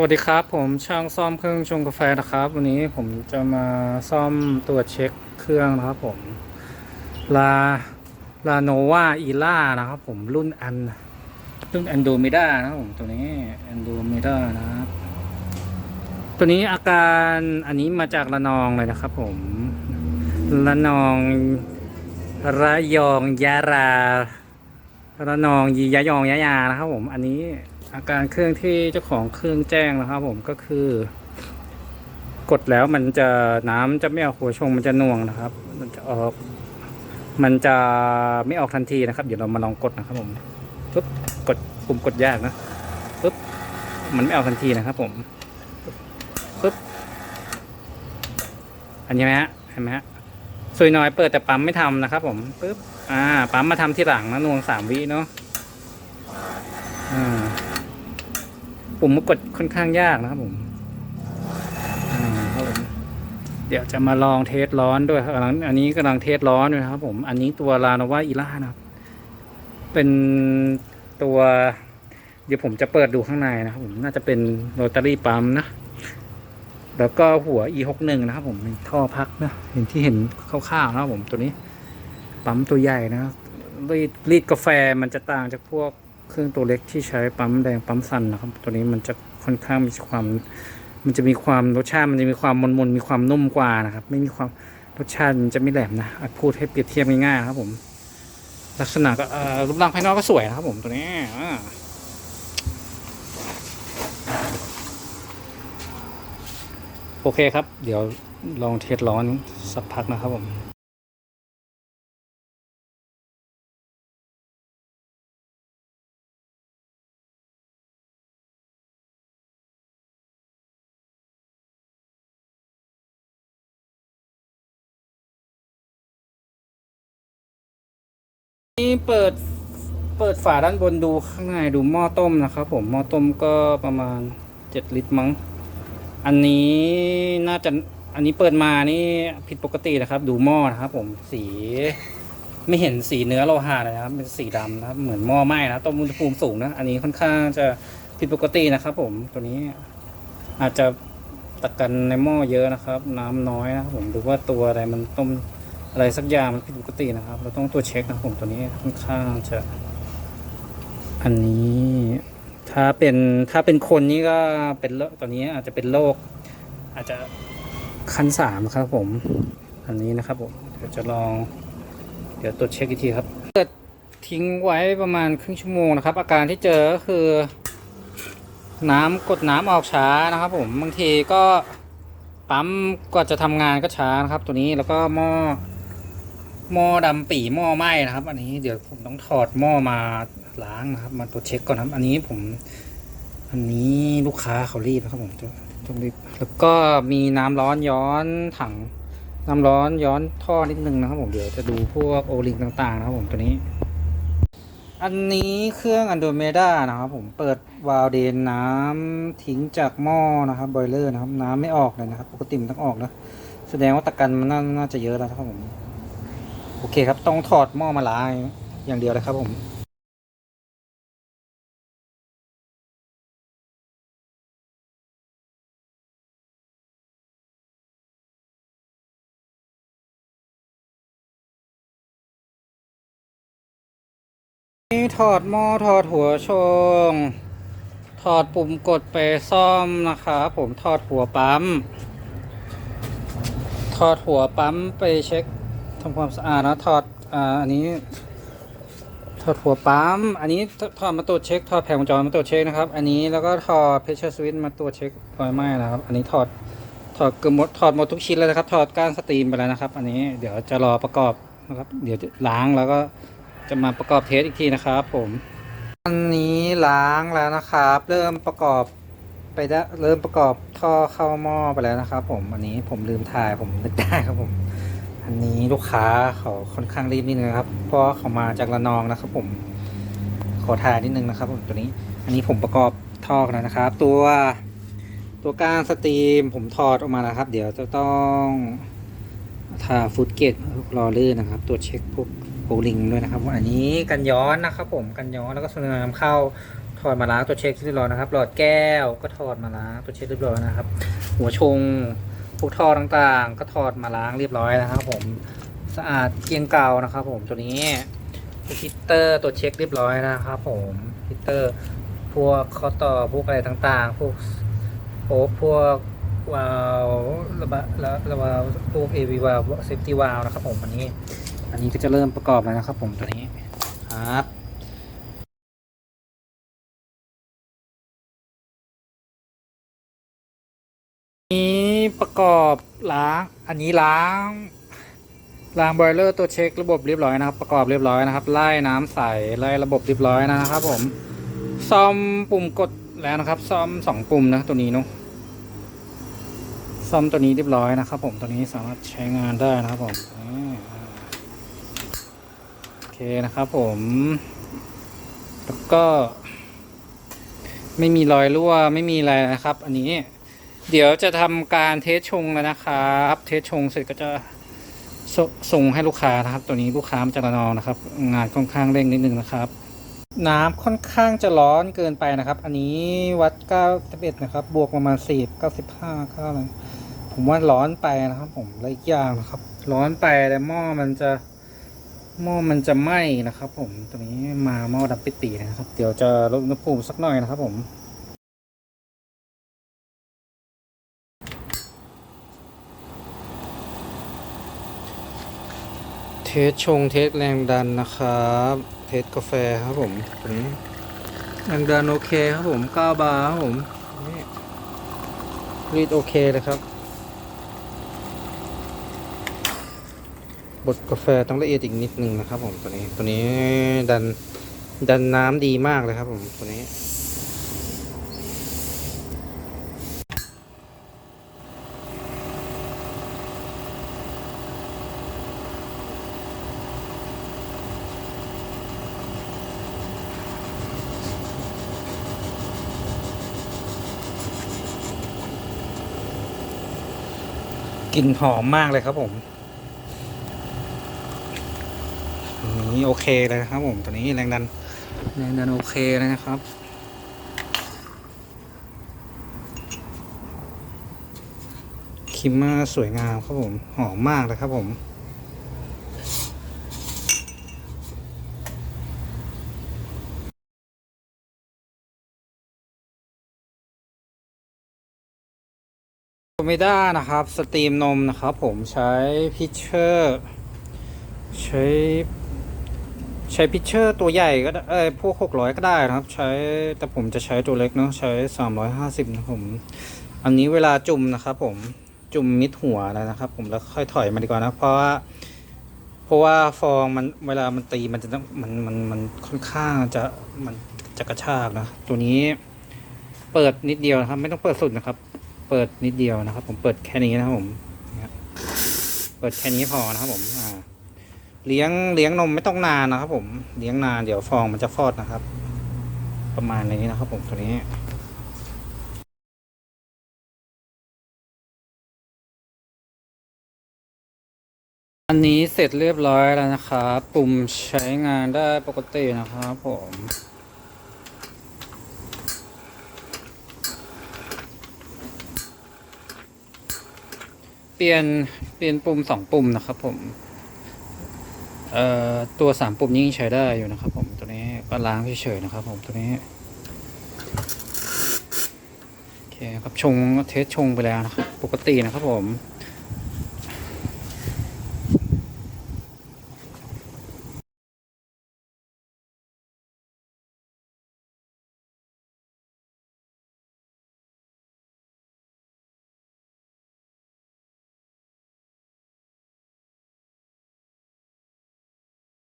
สวัสดีครับ ผมช่างซ่อมเครื่องชงกาแฟนะครับ วันนี้ผมจะมาซ่อมตรวจเช็คเครื่องนะครับผมลาลาโนวาอีล่านะครับผมรุ่นอันรุ่นแอนโดมิด้านะผมตัวนี้แอนโดมิด้านะครับ ตัวนี้อาการอันนี้มาจากระนองเลยนะครับผมระนองระยองยาราระนองยียะยองยะยานะครับผมอันนี้ อาการเครื่องที่เจ้าของเครื่องแจ้งนะครับ ผมก็คือ กดแล้วมันจะน้ำจะไม่ออกหัวชงมันจะน่วงนะครับ มันจะออก มันจะไม่ออกทันทีนะครับ เดี๋ยวเรามาลองกดนะครับ ผมปุ๊บกดปุ่มกดยากนะปุ๊บมันไม่ออกทันทีนะครับ ผมปุ๊บอันนี้ไหมฮะเห็นไหมฮะซุยน้อยเปิดแต่ปั๊มไม่ทำนะครับ ผมปุ๊บอ่า ปั๊มมาทำที่หลังนะนวงสามวิเนาะอ่า ปุ่มมกดค่อนข้างยากนะครับผมเดี๋ยวจะมาลองเทสร้อนด้วยครับอันนี้กำลังเทสร้อนด้วยนะครับผม อันนี้ตัวลาโนวาอีล่านะครับ เป็นตัว เดี๋ยวผมจะเปิดดูข้างในนะครับผม น่าจะเป็นโรตารี่ปั๊มนะ แล้วก็หัว e 6 1นะครับผมเป็นท่อพักนะ เห็นที่เห็นคร่าวๆนะครับผมตัวนี้ ปั๊มตัวใหญ่นะรีดรีดกาแฟมันจะต่างจากพวก เครื่องตัวเล็กที่ใช้ปั๊มแดงปั๊มสันนะครับ ตัวนี้มันจะค่อนข้างมีความ มันจะมีความรสชาติมันจะมีความมนๆมีความนุ่มกว่านะครับ ไม่มีความรสชาติมันจะไม่แหลมนะพูดให้เปรียบเทียบง่ายๆครับผม ลักษณะก็รูปร่างภายนอกก็สวยนะครับผมตัวนี้โอเคครับ เดี๋ยวลองเทสร้อนสักพักนะครับผม นี่เปิดเปิดฝาด้านบนดูข้างในดูหม้อต้มนะครับผมหม้อต้มก็ประมาณเจ็ดลิตรมั้ง อันนี้น่าจะอันนี้เปิดมานี่ผิดปกตินะครับ ดูหม้อนะครับ ผมสีไม่เห็นสีเนื้อโลหะเลยนะครับ เป็นสีดำนะครับเหมือนหม้อไหม้นะต้มอุณหภูมิสูงนะอันนี้ค่อนข้างจะผิดปกตินะครับ ผมตัวนี้อาจจะตะกันในหม้อเยอะนะครับ น้ำน้อยนะครับผมหรือว่าตัวอะไรมันต้ม อะไรสักอย่างมันผิดปกตินะครับ เราต้องตัวเช็คนะครับผมตัวนี้ค่อนข้างจะอันนี้ถ้าเป็นถ้าเป็นคนนี่ก็เป็นโรคตอนนี้อาจจะเป็นโรคอาจจะขั้นสามครับผม อันนี้นะครับผมเดี๋ยวจะลอง เดี๋ยวตรวจเช็คอีกทีครับเกิดทิ้งไว้ประมาณครึ่งชั่วโมงนะครับ อาการที่เจอก็คือ น้ำกดน้ำออกช้านะครับ ผมบางทีก็ปั๊มก็จะทำงานก็ช้านะครับ ตัวนี้แล้วก็หม้อ หม้อดำปีหม้อไหม้นะครับ อันนี้เดี๋ยวผมต้องถอดหม้อมาล้างนะครับ มาตรวจเช็คก่อนครับ อันนี้ผม อันนี้ลูกค้าเขารีบนะครับผมต้องรีบแล้วก็มีน้ำร้อนย้อนถัง น้ำร้อนย้อนท่อนิดนึงนะครับผมเดี๋ยวจะดูพวกโอลิงต่างๆนะครับผมตัวนี้ อันนี้เครื่องอันโดเมดานะครับผมเปิดวาล์วเดนน้ำทิ้งจากหม้อนะครับบอยเลอร์นะครับน้ำไม่ออกเลยนะครับ ปกติมันต้องออกนะแสดงว่าตะกันมันน่าน่าจะเยอะแล้วนะครับผม โอเคครับ ต้องถอดหม้อมาล้างอย่างเดียวเลยครับผมนี่ถอดหม้อถอดหัวชง ถอดปุ่มกดไปซ่อมนะครับผมถอดหัวปั๊ม ถอดหัวปั๊มไปเช็ค ทำความสะอาดนะถอดอ่าอันนี้ถอดหัวปั๊มอันนี้ถอดมาตรวจเช็คถอดแผงวงจรมาตรวจเช็คนะครับ อันนี้แล้วก็ถอดเพชเชอร์สวิตมาตรวจเช็คไฟไหม้นะครับ อันนี้ถอดถอดเกือบหมดถอดหมดทุกชิ้นแล้วนะครับ ถอดก้านสตรีมไปแล้วนะครับ อันนี้เดี๋ยวจะรอประกอบนะครับ เดี๋ยวจะล้างแล้วก็จะมาประกอบเทสอีกทีนะครับ ผมอันนี้ล้างแล้วนะครับ เริ่มประกอบไปได้เริ่มประกอบท่อเข้าหม้อไปแล้วนะครับ ผมอันนี้ผมลืมถ่ายผมนึกได้ครับผม อันนี้ลูกค้าเขาค่อนข้างรีบนิดนึงนะครับเพราะเขามาจากระนองนะครับ ผม ขอถ่ายนิดนึงนะครับผมตัวนี้ อันนี้ผมประกอบท่อนแล้วนะครับ ตัวตัวก้านสตรีมผมถอดออกมาแล้วครับ เดี๋ยวจะต้องทาฟุตเกตรอเลื่นนะครับตรวเช็คพวกโอลิงด้วยนะครับอันนี้กันย้อนนะครับ ผมกันย้อนแล้วก็สนน้ำเข้าถอดมาล้างตัวเช็คเรียบร้อยนะครับ หลอดแก้วก็ถอดมาล้างตัวเช็คเรียบร้อยนะครับ หัวชง พวกท่อต่างๆ ก็ถอดมาล้างเรียบร้อยนะครับ ผมสะอาดเกลียงเก่านะครับ ผมตัวนี้ฮิตเตอร์ตัวเช็คเรียบร้อยนะครับผมฮิตเตอร์พวกข้อต่อพวกอะไรต่างๆ พวกโอ้พวกวาล์วระบะระระวาล์วพวกเอวีวาล์วเซฟตี้วาล์วนะครับผมอันนี้ อันนี้ก็จะเริ่มประกอบแล้วนะครับผมตัวนี้ครับ กอบล้างอันนี้ล้างล้างบอยเลอร์ตัวเช็คระบบเรียบร้อยนะครับ ประกอบเรียบร้อยนะครับ ไล่น้ำใสไล่ระบบเรียบร้อยนะครับ ผมซ่อมปุ่มกดแล้วนะครับ ซ่อมสองปุ่มนะตัวนี้เนาะซ่อมตัวนี้เรียบร้อยนะครับ ผมตัวนี้สามารถใช้งานได้นะครับผมโอเคนะครับ ผมแล้วก็ ไม่มีรอยรั่วไม่มีอะไรนะครับ อันนี้ เดี๋ยวจะทำการเทสชงแล้วนะครับ เทสชงเสร็จก็จะสส่งให้ลูกค้านะครับ ตัวนี้ลูกค้ามันจะระนองนะครับ งานค่อนข้างเร่งนิดนึงนะครับ น้ำค่อนข้างจะร้อนเกินไปนะครับ อันนี้วัด91นะครับ บวกประมาณ10 95ก็อะไรผมว่าร้อนไปนะครับ ผมและอีกอย่างนะครับ ร้อนไปแล้วหม้อมันจะหม้อมันจะไหม้นะครับ ผมตัวนี้มาหม้อดับปิดปีนะครับ เดี๋ยวจะลดอุณหภูมิสักหน่อยนะครับ ผม เทสชงเทสแรงดันนะครับ เทสกาแฟครับผมตัวนี้แรงดันโอเคครับผม9บาร์ครับผมนี่รีดโอเคเลยครับ บดกาแฟต้องละเอียดอีกนิดนึงนะครับผมตัวนี้ตัวนี้ดันดันน้ำดีมากเลยครับผมตัวนี้ กลิ่นหอมมากเลยครับผมนนี้โอเคเลยนะครับผมตัวนี้แรงดันแรงดันโอเคเลยนะครับคิมมาสวยงามครับผม หอมมากเลยครับผม โอเมด้านะครับ สตรีมนมนะครับ ผมใช้พิชเชอร์ใช้ ใช้พิชเชอร์ตัวใหญ่ก็ได้เอ้ยพวกหกร้อยก็ได้นะครับ ใช้แต่ผมจะใช้ตัวเล็กเนาะใช้สามร้อยห้าสิบนะผม อันนี้เวลาจุ่มนะครับ ผมจุ่มมิดหัวแล้วนะครับ ผมแล้วค่อยถอยมาดีกว่านะเพราะว่าเพราะว่าฟองมันเวลามันตีมันจะมันมันมันค่อนข้างจะมันจะกระชากนะตัวนี้เปิดนิดเดียวนะครับ ไม่ต้องเปิดสุดนะครับ เปิดนิดเดียวนะครับ ผมเปิดแค่นี้นะครับผมเนี่ยเปิดแค่นี้พอนะครับผมอ่าเลี้ยงเลี้ยงนมไม่ต้องนานนะครับ ผมเลี้ยงนานเดี๋ยวฟองมันจะฟอดนะครับ ประมาณนี้นะครับ ผมตัวนี้อันนี้เสร็จเรียบร้อยแล้วนะครับ ปุ่มใช้งานได้ปกตินะครับผม เปลี่ยนเปลี่ยนปุ่มสองปุ่มนะครับผมเอ่อตัวสามปุ่มนี้ยังใช้ได้อยู่นะครับผมตัวนี้ก็ล้างเฉยๆนะครับผมตัวนี้โอเคครับชงเทสชงไปแล้วนะครับ ปกตินะครับผม